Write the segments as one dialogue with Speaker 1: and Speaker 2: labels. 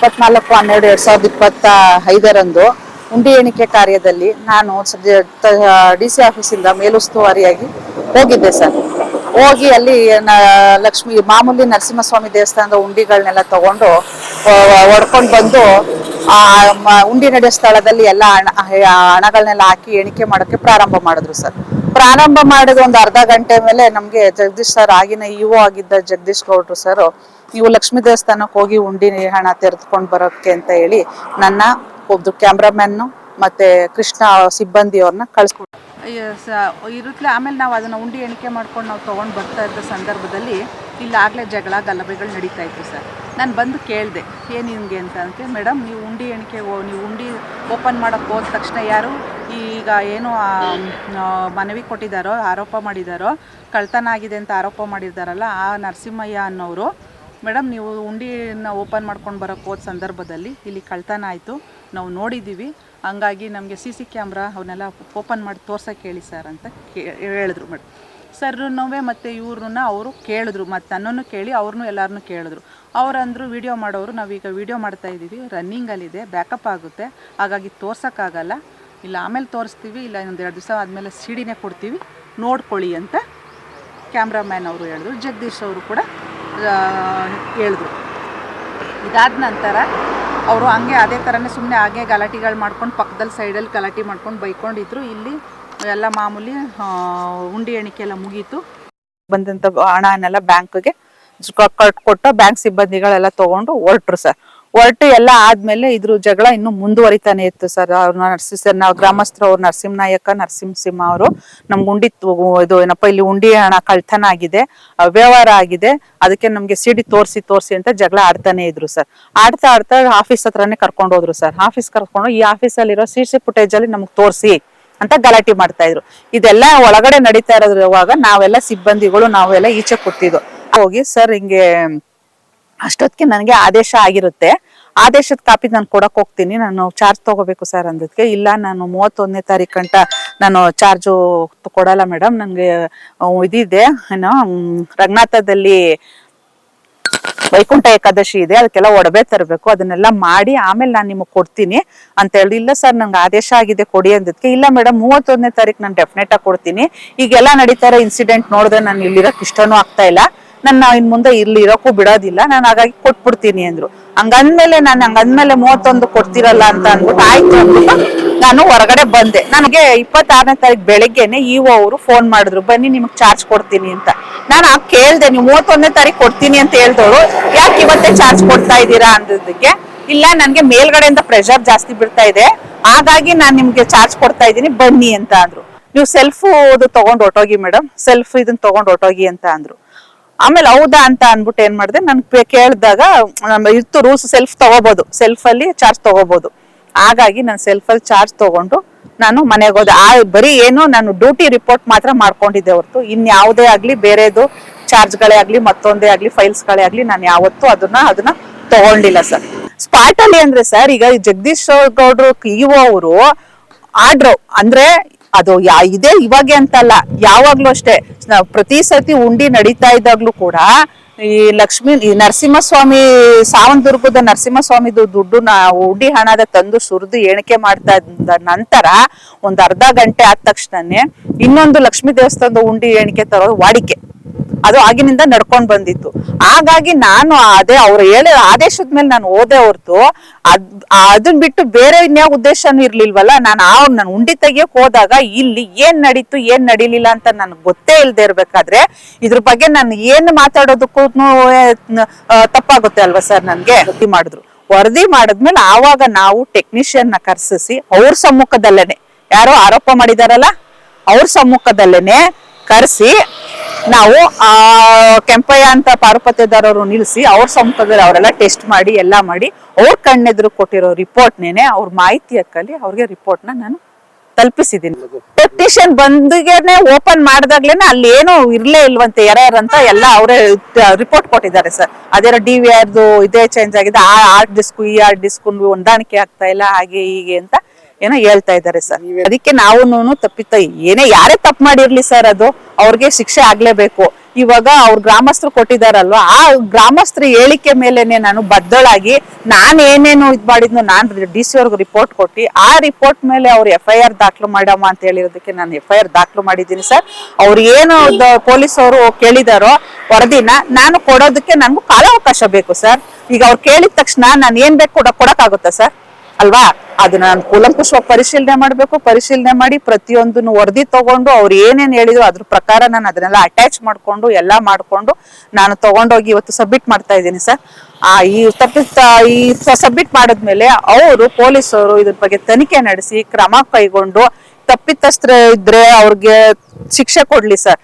Speaker 1: ಇಪ್ಪತ್ನಾಲ್ಕು, ಹನ್ನೆರಡು, ಎರಡ್ ಸಾವಿರದ ಇಪ್ಪತ್ತ ಐದರಂದು ಉಂಡಿ ಎಣಿಕೆ ಕಾರ್ಯದಲ್ಲಿ ನಾನು ಡಿ ಸಿ ಆಫೀಸಿಂದ ಮೇಲುಸ್ತುವಾರಿಯಾಗಿ ಹೋಗಿದ್ದೆ ಸರ್. ಹೋಗಿ ಅಲ್ಲಿ ಲಕ್ಷ್ಮಿ, ಮಾಮೂಲಿ ನರಸಿಂಹಸ್ವಾಮಿ ದೇವಸ್ಥಾನದ ಉಂಡಿಗಳನ್ನೆಲ್ಲ ತಗೊಂಡು ಹೊಡ್ಕೊಂಡು ಬಂದು ಆ ಉಂಡಿ ನಡೆಯೋ ಸ್ಥಳದಲ್ಲಿ ಎಲ್ಲ ಹಣ ಹಣಗಳನ್ನೆಲ್ಲ ಹಾಕಿ ಎಣಿಕೆ ಮಾಡೋಕ್ಕೆ ಪ್ರಾರಂಭ ಮಾಡಿದ್ರು ಸರ್. ಪ್ರಾರಂಭ ಮಾಡಿದ ಒಂದು ಅರ್ಧ ಗಂಟೆ ಮೇಲೆ ನಮಗೆ ಜಗದೀಶ್ ಸರ್ ಆಗಿನ ಇಒ ಆಗಿದ್ದ ಜಗದೀಶ್ ಗೌಡ್ರು ಸರ್ ನೀವು ಲಕ್ಷ್ಮೀ ದೇವಸ್ಥಾನಕ್ಕೆ ಹೋಗಿ ಉಂಡಿ ಹಣ ತೆರೆದುಕೊಂಡು ಬರೋಕ್ಕೆ ಅಂತ ಹೇಳಿ ನನ್ನ ಒಬ್ಬರು ಕ್ಯಾಮ್ರಾಮ್ಯಾನ್ ಮತ್ತೆ ಕೃಷ್ಣ ಸಿಬ್ಬಂದಿಯವ್ರನ್ನ ಕಳ್ಸ್ಕೊಟ್ಟು ಇರುತ್ತಲೇ ಆಮೇಲೆ ನಾವು ಅದನ್ನು ಉಂಡಿ ಎಣಿಕೆ ಮಾಡ್ಕೊಂಡು ನಾವು ತೊಗೊಂಡು ಬರ್ತಾ ಇದ್ದ ಸಂದರ್ಭದಲ್ಲಿ ಇಲ್ಲಾಗಲೇ ಜಗಳ ಗಲಭೆಗಳು ನಡೀತಾ ಇತ್ತು ಸರ್. ನಾನು ಬಂದು ಕೇಳಿದೆ, ಏನು ನಿಮಗೆ ಅಂತ ಅಂದರೆ ಮೇಡಮ್ ನೀವು ಉಂಡಿ ಎಣಿಕೆ ನೀವು ಉಂಡಿ ಓಪನ್ ಮಾಡೋಕ್ಕೆ ಹೋದ ತಕ್ಷಣ ಯಾರು ಈಗ ಏನು ಮನವಿ ಕೊಟ್ಟಿದ್ದಾರೋ ಆರೋಪ ಮಾಡಿದ್ದಾರೋ ಕಳ್ತನ ಆಗಿದೆ ಅಂತ ಆರೋಪ ಮಾಡಿದ್ದಾರಲ್ಲ ಆ ನರಸಿಂಹಯ್ಯ ಅನ್ನೋರು ಮೇಡಮ್ ನೀವು ಉಂಡಿನ ಓಪನ್ ಮಾಡ್ಕೊಂಡು ಬರೋಕ್ಕೆ ಹೋದ ಸಂದರ್ಭದಲ್ಲಿ ಇಲ್ಲಿ ಕಳ್ತನ ಆಯಿತು ನಾವು ನೋಡಿದ್ದೀವಿ ಹಂಗಾಗಿ ನಮಗೆ ಸಿ ಸಿ ಕ್ಯಾಮ್ರಾ ಅವನ್ನೆಲ್ಲ ಓಪನ್ ಮಾಡಿ ತೋರ್ಸೋಕ್ಕೆ ಹೇಳಿ ಸರ್ ಅಂತ ಕೇ, ಹೇಳಿದ್ರು ಮೇಡಮ್ ಸರ್ನವೇ ಮತ್ತು ಇವ್ರನ್ನ ಅವರು ಕೇಳಿದ್ರು ಮತ್ತು ನನ್ನನ್ನು ಕೇಳಿ ಅವ್ರನ್ನೂ ಎಲ್ಲರನ್ನೂ ಕೇಳಿದ್ರು. ಅವರಂದ್ರು ವೀಡಿಯೋ ಮಾಡೋರು ನಾವೀಗ ವಿಡಿಯೋ ಮಾಡ್ತಾ ಇದ್ದೀವಿ. ರನ್ನಿಂಗಲ್ಲಿದೆ ಬ್ಯಾಕಪ್ ಆಗುತ್ತೆ. ಹಾಗಾಗಿ ತೋರ್ಸೋಕ್ಕಾಗಲ್ಲ. ಇಲ್ಲ, ಆಮೇಲೆ ತೋರಿಸ್ತೀವಿ, ಇಲ್ಲ ಇನ್ನೊಂದು ಎರಡು ದಿವಸ ಆದಮೇಲೆ ಸಿಡಿನೇ ಕೊಡ್ತೀವಿ. ನೋಡ್ಕೊಳ್ಳಿ ಅಂತ ಕ್ಯಾಮ್ರಾಮ್ಯಾನ್ ಅವರು ಹೇಳಿದ್ರು. ಜಗದೀಶ್ ಅವರು ಕೂಡ ಹೇಳಿದ್ರು. ಇದಾದ ನಂತರ ಅವರು ಹಂಗೆ ಅದೇ ಥರನೇ ಸುಮ್ಮನೆ ಹಾಗೆ ಗಲಾಟೆಗಳು ಮಾಡ್ಕೊಂಡು ಪಕ್ಕದಲ್ಲಿ ಸೈಡಲ್ಲಿ ಗಲಾಟೆ ಮಾಡ್ಕೊಂಡು ಬೈಕೊಂಡಿದ್ರು. ಇಲ್ಲಿ ಎಲ್ಲ ಮಾಮೂಲಿ ಉಂಡಿ ಎಣಿಕೆ ಎಲ್ಲ ಮುಗೀತು. ಬಂದಂಥ ಹಣನೆಲ್ಲ ಬ್ಯಾಂಕ್ಗೆ ಕೊಟ್ಟು ಬ್ಯಾಂಕ್ ಸಿಬ್ಬಂದಿಗಳೆಲ್ಲ ತಗೊಂಡು ಹೊರಟ್ರು ಸರ್ ಹೊರಟು ಎಲ್ಲ ಆದ್ಮೇಲೆ ಇದ್ರ ಜಗಳ ಇನ್ನು ಮುಂದುವರಿತಾನೆ ಇತ್ತು ಸರ್ ಅವ್ರ ನರ್ಸಿ ಸರ್ ನಾವು ಗ್ರಾಮಸ್ಥರು ಅವ್ರು ನರಸಿಂಹ ನಾಯಕ ನರಸಿಂಹಸಿಂಹ ಅವರು. ನಮ್ಗೆ ಉಂಡಿ ಇದು ಏನಪ್ಪ, ಇಲ್ಲಿ ಉಂಡಿ ಹಣ ಕಳ್ತನ ಆಗಿದೆ ಅವ್ಯವಹಾರ ಆಗಿದೆ. ಅದಕ್ಕೆ ನಮ್ಗೆ ಸಿಡಿ ತೋರಿಸಿ ತೋರಿಸಿ ಅಂತ ಜಗಳ ಆಡ್ತಾನೆ ಇದ್ರು ಸರ್ ಆಡ್ತಾ ಆಡ್ತಾ ಆಫೀಸ್ ಹತ್ರನೇ ಕರ್ಕೊಂಡು ಹೋದ್ರು ಸರ್ ಆಫೀಸ್ ಕರ್ಕೊಂಡು ಈ ಆಫೀಸಲ್ಲಿರೋ ಸಿ ಸಿ ಫುಟೇಜ್ ಅಲ್ಲಿ ನಮ್ಗೆ ತೋರಿಸಿ. ಅಂತ ಗಲಾಟೆ ಮಾಡ್ತಾ ಇದ್ರು. ಇದೆಲ್ಲ ಒಳಗಡೆ ನಡೀತಾ ಇರೋದ್ರವಾಗ ನಾವೆಲ್ಲ ಸಿಬ್ಬಂದಿಗಳು, ನಾವೆಲ್ಲ ಈಚೆ ಕೂತಿದ್ವು ಹೋಗಿ, ಸರ್, ಹಿಂಗೆ ಅಷ್ಟೊತ್ತಿಗೆ ನನಗೆ ಆದೇಶ ಆಗಿರುತ್ತೆ. ಆದೇಶದ ಕಾಪಿ ನಾನು ಕೊಡಕ್ ಹೋಗ್ತೀನಿ. ನಾನು ಚಾರ್ಜ್ ತಗೋಬೇಕು ಸರ್ ಅಂದಕ್ಕೆ ಇಲ್ಲ, ನಾನು ಮೂವತ್ತೊಂದನೇ ತಾರೀಕು ಗಂಟ ನಾನು ಚಾರ್ಜು ಕೊಡಲ್ಲ ಮೇಡಮ್. ನನಗೆ ಇದಿದೆ ಏನೋ ರಂಗನಾಥದಲ್ಲಿ ವೈಕುಂಠ ಏಕಾದಶಿ ಇದೆ, ಅದಕ್ಕೆಲ್ಲ ಒಡವೆ ತರಬೇಕು. ಅದನ್ನೆಲ್ಲ ಮಾಡಿ ಆಮೇಲೆ ನಾನು ನಿಮಗೆ ಕೊಡ್ತೀನಿ ಅಂತ ಹೇಳಿ ಇಲ್ಲ ಸರ್, ನಂಗೆ ಆದೇಶ ಆಗಿದೆ, ಕೊಡಿ ಅಂದಕ್ಕೆ ಇಲ್ಲ ಮೇಡಮ್ ಮೂವತ್ತೊಂದನೇ ತಾರೀಕು ನಾನು ಡೆಫಿನೆಟ್ ಆಗಿ ಕೊಡ್ತೀನಿ. ಈಗೆಲ್ಲ ನಡೀತಾ ಇರೋ ಇನ್ಸಿಡೆಂಟ್ ನೋಡಿದ್ರೆ ನಾನು ಇಲ್ಲಿರೋಕೆ ಇಷ್ಟನೂ ಆಗ್ತಾ ಇಲ್ಲ. ನನ್ನ ಇನ್ ಮುಂದೆ ಇಲ್ಲಿ ಇರೋಕ್ಕೂ ಬಿಡೋದಿಲ್ಲ, ನಾನು ಹಾಗಾಗಿ ಕೊಟ್ಬಿಡ್ತೀನಿ ಅಂದ್ರು. ಹಂಗಂದ್ಮೇಲೆ ನಾನು ಹಂಗಂದ್ಮೇಲೆ ಮೂವತ್ತೊಂದು ಕೊಡ್ತಿರಲ್ಲ ಅಂತ ಅಂದ್ಬಿಟ್ಟು ಆಯ್ತು ಅಂದ್ಬಿಟ್ಟು ನಾನು ಹೊರಗಡೆ ಬಂದೆ. ನನಗೆ ಇಪ್ಪತ್ತಾರನೇ ತಾರೀಕು ಬೆಳಗ್ಗೆನೆ ಇಒ ಅವರು ಫೋನ್ ಮಾಡಿದ್ರು, ಬನ್ನಿ ನಿಮ್ಗೆ ಚಾರ್ಜ್ ಕೊಡ್ತೀನಿ ಅಂತ. ನಾನು ಆಗ ಕೇಳ್ದೆ, ನೀವು ಮೂವತ್ತೊಂದನೇ ತಾರೀಕು ಕೊಡ್ತೀನಿ ಅಂತ ಹೇಳ್ದವ್ರು, ಯಾಕೆ ಇವತ್ತೇ ಚಾರ್ಜ್ ಕೊಡ್ತಾ ಇದ್ದೀರಾ? ಅಂದಿದ್ದಕ್ಕೆ ಇಲ್ಲ, ನನಗೆ ಮೇಲ್ಗಡೆಯಿಂದ ಪ್ರೆಷರ್ ಜಾಸ್ತಿ ಬಿಡ್ತಾ ಇದೆ, ಹಾಗಾಗಿ ನಾನು ನಿಮ್ಗೆ ಚಾರ್ಜ್ ಕೊಡ್ತಾ ಇದ್ದೀನಿ, ಬನ್ನಿ ಅಂತ ಅಂದ್ರು. ನೀವು ಸೆಲ್ಫು ಅದು ತಗೊಂಡ್ ಹೊಟ್ಟೋಗಿ ಮೇಡಮ್ ಸೆಲ್ಫ್ ಇದನ್ನ ತಗೊಂಡ್ ಹೊಟ್ಟೋಗಿ ಅಂತ ಅಂದ್ರು. ಆಮೇಲೆ ಹೌದಾ ಅಂತ ಅನ್ಬಿಟ್ಟು ಏನ್ ಮಾಡಿದೆ, ನನ್ ಕೇಳಿದಾಗ ಇತ್ತು ರೂಲ್ಸ್ ಸೆಲ್ಫ್ ತಗೋಬಹುದು ಸೆಲ್ಫ್ ಅಲ್ಲಿ ಚಾರ್ಜ್ ತಗೋಬಹುದು ಹಾಗಾಗಿ ನಾನು ಸೆಲ್ಫ್ ಅಲ್ಲಿ ಚಾರ್ಜ್ ತಗೊಂಡು ನಾನು ಮನೆಗೆ ಹೋದೆ. ಆ ಬರೀ ಏನು ನಾನು ಡ್ಯೂಟಿ ರಿಪೋರ್ಟ್ ಮಾತ್ರ ಮಾಡ್ಕೊಂಡಿದ್ದೆ ಹೊರತು. ಇನ್ಯಾವುದೇ ಆಗ್ಲಿ ಬೇರೆದು ಚಾರ್ಜ್ಗಳೇ ಆಗ್ಲಿ, ಮತ್ತೊಂದೇ ಆಗ್ಲಿ ಫೈಲ್ಸ್ಗಳೇ ಆಗ್ಲಿ, ನಾನು ಯಾವತ್ತೂ ಅದನ್ನ ಅದನ್ನ ತಗೊಂಡಿಲ್ಲ ಸರ್ ಸ್ಪಾಟ್ ಅಲ್ಲಿ ಅಂದ್ರೆ ಸರ್ ಈಗ ಜಗದೀಶ್ ಗೌಡ್ರು ಇಒ ಅವರು ಆಡ್ರು. ಅಂದ್ರೆ ಅದು ಯಾ, ಇದೇ ಇವಾಗೆ ಅಂತಲ್ಲ, ಯಾವಾಗ್ಲೂ ಅಷ್ಟೇ. ಪ್ರತಿ ಸತಿ ಉಂಡಿ ನಡೀತಾ ಇದ್ದಾಗ್ಲೂ ಕೂಡ ಈ ಲಕ್ಷ್ಮೀ, ಈ ನರಸಿಂಹಸ್ವಾಮಿ ಸಾವನದುರ್ಗದ ನರಸಿಂಹಸ್ವಾಮಿದು ದುಡ್ಡು ನಾ ಉಂಡಿ ಹಣದ ತಂದು ಸುರಿದು ಎಣಿಕೆ ಮಾಡ್ತಾ ಇದ್ದ ನಂತರ ಒಂದ್ ಅರ್ಧ ಗಂಟೆ ಆದ ತಕ್ಷಣನೇ ಇನ್ನೊಂದು ಲಕ್ಷ್ಮೀ ದೇವಸ್ಥಾನದ ಉಂಡಿ ಎಣಿಕೆ ತರೋದು ವಾಡಿಕೆ. ಅದು ಆಗಿನಿಂದ ನಡ್ಕೊಂಡ್ ಬಂದಿತ್ತು. ಹಾಗಾಗಿ ನಾನು ಅದೇ ಅವ್ರು ಹೇಳಿದ ಆದೇಶದ ಮೇಲೆ ನಾನು ಓದೆ ಹೊರ್ತು ಅದ್, ಅದನ್ ಬಿಟ್ಟು ಬೇರೆ ಇನ್ಯಾವ ಉದ್ದೇಶನೂ ಇರ್ಲಿಲ್ವಲ್ಲ, ನಾನು ಆ, ನಾನು ಉಂಡಿ ತೆಗಿಯಕ್ ಹೋದಾಗ ಇಲ್ಲಿ ಏನ್ ನಡೀತು, ಏನ್ ನಡೀಲಿಲ್ಲ ಅಂತ ನನ್ಗೆ ಗೊತ್ತೇ ಇಲ್ದೇ ಇರ್ಬೇಕಾದ್ರೆ ಇದ್ರ ಬಗ್ಗೆ ನಾನು ಏನ್ ಮಾತಾಡೋದಕ್ಕೂ ತಪ್ಪಾಗುತ್ತೆ ಅಲ್ವಾ ಸರ್ ನನ್ಗೆ? ಮಾಡಿದ್ರು. ವರದಿ ಮಾಡಿದ್ಮೇಲೆ ಆವಾಗ ನಾವು ಟೆಕ್ನಿಷಿಯನ್ನ ಕರ್ಸಿಸಿ ಅವ್ರ ಸಮ್ಮುಖದಲ್ಲೇನೆ. ಯಾರೋ ಆರೋಪ ಮಾಡಿದಾರಲ್ಲ, ಅವ್ರ ಸಮ್ಮುಖದಲ್ಲೇನೆ ಕರೆಸಿ ನಾವು ಆ ಕೆಂಪಯ್ಯ ಅಂತ ಪಾರುಪತ್ಯದಾರರು ನಿಲ್ಲಿಸಿ ಅವ್ರ ಸಂಪದಲ್ಲಿ ಅವರೆಲ್ಲ ಟೆಸ್ಟ್ ಮಾಡಿ ಎಲ್ಲ ಮಾಡಿ ಅವ್ರ ಕಣ್ಣೆದ್ರು ಕೊಟ್ಟಿರೋ ರಿಪೋರ್ಟ್ ರಿಪೋರ್ಟ್ನೇನೆ ಅವ್ರ ಮಾಹಿತಿ ಹಕ್ಕಲ್ಲಿ ಅವ್ರಿಗೆ ನ ನಾನು ತಲುಪಿಸಿದ್ದೀನಿ ಪೆಟಿಷನ್ ಬಂದಿಗೆನೆ ಓಪನ್ ಮಾಡಿದಾಗ್ಲೇನೆ ಅಲ್ಲಿ ಏನು ಇರ್ಲೇ ಇಲ್ವಂತೆ ಅಂತ ಎಲ್ಲ ಅವರೇ ರಿಪೋರ್ಟ್ ಕೊಟ್ಟಿದ್ದಾರೆ ಸರ್ ಅದೇ ಡಿ ವಿ ಆರ್ದು ಇದೇ ಚೇಂಜ್ ಆಗಿದೆ ಆ ಆರ್ ಡಿಸ್ಕು ಈ ಆರ್ ಡಿಸ್ಕು ಹೊಂದಾಣಿಕೆ ಆಗ್ತಾ ಇಲ್ಲ ಹಾಗೆ ಹೀಗೆ ಅಂತ ಏನೋ ಹೇಳ್ತಾ ಇದ್ದಾರೆ ಸರ್ ಅದಕ್ಕೆ ನಾವು ತಪ್ಪಿತ ಏನೇ ಯಾರೇ ತಪ್ಪು ಮಾಡಿರ್ಲಿ ಸರ್ ಅದು. ಅವ್ರಿಗೆ ಶಿಕ್ಷೆ ಆಗ್ಲೇಬೇಕು. ಇವಾಗ ಅವ್ರ ಗ್ರಾಮಸ್ಥರು ಕೊಟ್ಟಿದಾರಲ್ವ, ಆ ಗ್ರಾಮಸ್ಥರ ಹೇಳಿಕೆ ಮೇಲೆನೆ ನಾನು ಬದ್ದಳಾಗಿ ನಾನು ಏನೇನು ಇದ್ ಮಾಡಿದ್ನು ನಾನು ಡಿ ಸಿ ಅವ್ರಿಗೆ ರಿಪೋರ್ಟ್ ಕೊಟ್ಟು, ಆ ರಿಪೋರ್ಟ್ ಮೇಲೆ ಅವ್ರು ಎಫ್ ಐ ಆರ್ ದಾಖಲು ಮಾಡಮ್ಮ ಅಂತ ಹೇಳಿರೋದಕ್ಕೆ ನಾನು ಎಫ್ ಐ ಆರ್ ದಾಖಲು ಮಾಡಿದ್ದೀನಿ ಸರ್. ಅವ್ರು ಏನು ಪೊಲೀಸ್ ಅವರು ಕೇಳಿದಾರೋ ವರದಿನ ನಾನು ಕೊಡೋದಕ್ಕೆ ನನಗೂ ಕಾಲಾವಕಾಶ ಬೇಕು ಸರ್. ಈಗ ಅವ್ರು ಕೇಳಿದ ತಕ್ಷಣ ನಾನು ಏನ್ ಬೇಕು ಕೊಡೋಕ್ಕಾಗುತ್ತಾ ಸರ್? ಅಲ್ವಾ? ಅದನ್ನ ನಾನು ಕೂಲಂಕುಷವಾಗಿ ಪರಿಶೀಲನೆ ಮಾಡ್ಬೇಕು, ಪರಿಶೀಲನೆ ಮಾಡಿ ಪ್ರತಿಯೊಂದನ್ನು ವರದಿ ತಗೊಂಡು ಅವ್ರು ಏನೇನ್ ಹೇಳಿದ್ರು ಅದ್ರ ಪ್ರಕಾರ ನಾನು ಅದನ್ನೆಲ್ಲ ಅಟ್ಯಾಚ್ ಮಾಡ್ಕೊಂಡು ಎಲ್ಲಾ ಮಾಡ್ಕೊಂಡು ನಾನು ತಗೊಂಡೋಗಿ ಇವತ್ತು ಸಬ್ಮಿಟ್ ಮಾಡ್ತಾ ಇದ್ದೀನಿ ಸರ್. ಆ, ಈ ತಪ್ಪಿತ, ಈ ಸಬ್ಮಿಟ್ ಮಾಡಿದ್ಮೇಲೆ ಅವರು ಪೊಲೀಸರು ಇದ್ರ ಬಗ್ಗೆ ತನಿಖೆ ನಡೆಸಿ ಕ್ರಮ ಕೈಗೊಂಡು ತಪ್ಪಿತಸ್ತ್ರ ಇದ್ರೆ ಅವ್ರಿಗೆ ಶಿಕ್ಷೆ ಕೊಡ್ಲಿ ಸರ್.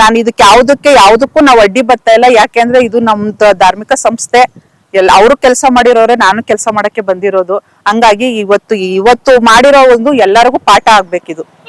Speaker 1: ನಾನು ಇದಕ್ಕೆ ಯಾವುದಕ್ಕೆ, ಯಾವುದಕ್ಕೂ ನಾವು ಅಡ್ಡಿ ಬರ್ತಾ ಇಲ್ಲ. ಯಾಕೆಂದ್ರೆ ಇದು ನಮ್ದು ಧಾರ್ಮಿಕ ಸಂಸ್ಥೆ. ಎಲ್ಲ ಅವರು ಕೆಲಸ ಮಾಡಿರೋರೆ, ನಾನು ಕೆಲಸ ಮಾಡಕ್ಕೆ ಬಂದಿರೋದು. ಹಂಗಾಗಿ ಇವತ್ತು ಇವತ್ತು ಮಾಡಿರೋ ಒಂದು ಎಲ್ಲರಿಗೂ ಪಾಠ ಆಗ್ಬೇಕಿದು.